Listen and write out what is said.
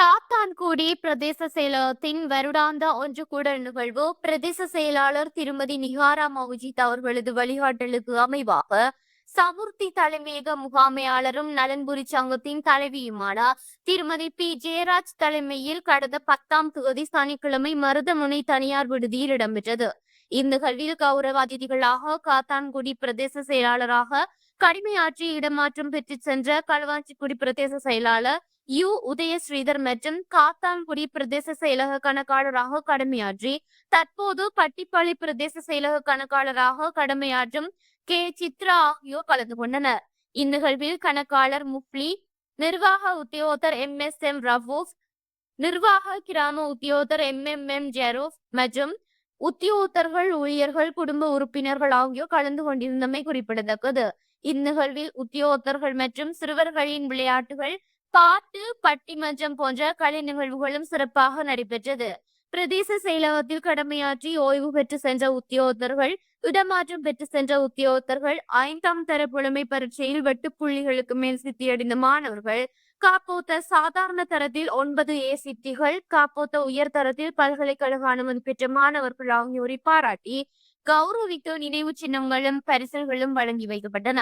காத்தான்குடி பிரதேச செயலகத்தின் வருடாந்த ஒன்று கூடல் நிகழ்வு. பிரதேச செயலாளர் திருமதி நிகாரா மௌஜித் அவர்களது வழிகாட்டலுக்கு அமைவாக சமுர்த்தி தலைமையக முகாமையாளரும் நலன்புரி சங்கத்தின் தலைவியுமான திருமதி பி. ஜெயராஜ் தலைமையில் கடந்த பத்தாம் தேதி சனிக்கிழமை மருதமுனை தனியார் விடுதியில் இடம்பெற்றது. இந்நிகழ்வில் கௌரவ அதிதிகளாக காத்தான்குடி பிரதேச செயலாளராக கடுமையாற்றி இடமாற்றம் பெற்று சென்ற களுவாஞ்சிக்குடி பிரதேச செயலாளர் யு உதய ஸ்ரீதர் மற்றும் காத்தான்குடி பிரதேச செயலக கணக்காளராக கடமையாற்றி தற்போது பட்டிப்பாளி பிரதேச செயலக கணக்காளராக கடமையாற்றும் கே. சித்ரா ஆகியோர் கலந்து கொண்டனர். இந்நிகழ்வில் கணக்காளர் முப்ளி நிர்வாக உத்தியோகர் எம். எஸ். எம். ரவூஃப் நிர்வாக கிராம உத்தியோகர் எம். எம். எம். ஜெரோப் மற்றும் உத்தியோகத்தர்கள் ஊழியர்கள் குடும்ப உறுப்பினர்கள் ஆகியோர் கலந்து கொண்டிருந்தமை குறிப்பிடத்தக்கது. இந்நிகழ்வில் உத்தியோகத்தர்கள் மற்றும் சிறுவர்களின் விளையாட்டுகள் பாட்டு பட்டிமன்றம் போன்ற கலை நிகழ்வுகளும் சிறப்பாக நடைபெற்றது. பிரதேச செயலகத்தில் கடமையாற்றி ஓய்வு பெற்று சென்ற உத்தியோகத்தர்கள் இடமாற்றம் பெற்று சென்ற உத்தியோகத்தர்கள் ஐந்தாம் தர புலமை பரீட்சையில் வெட்டு புள்ளிகளுக்கு மேல் சித்தியடைந்த மாணவர்கள் காப்போத்த சாதாரண தரத்தில் ஒன்பது ஏ சித்திகள் காப்போத்த உயர் தரத்தில் பல்கலைக்கழக அனுமதி பெற்ற மாணவர்கள் ஆகியோரை பாராட்டி கௌரவித்து நினைவு சின்னங்களும் பரிசல்களும் வழங்கி வைக்கப்பட்டன.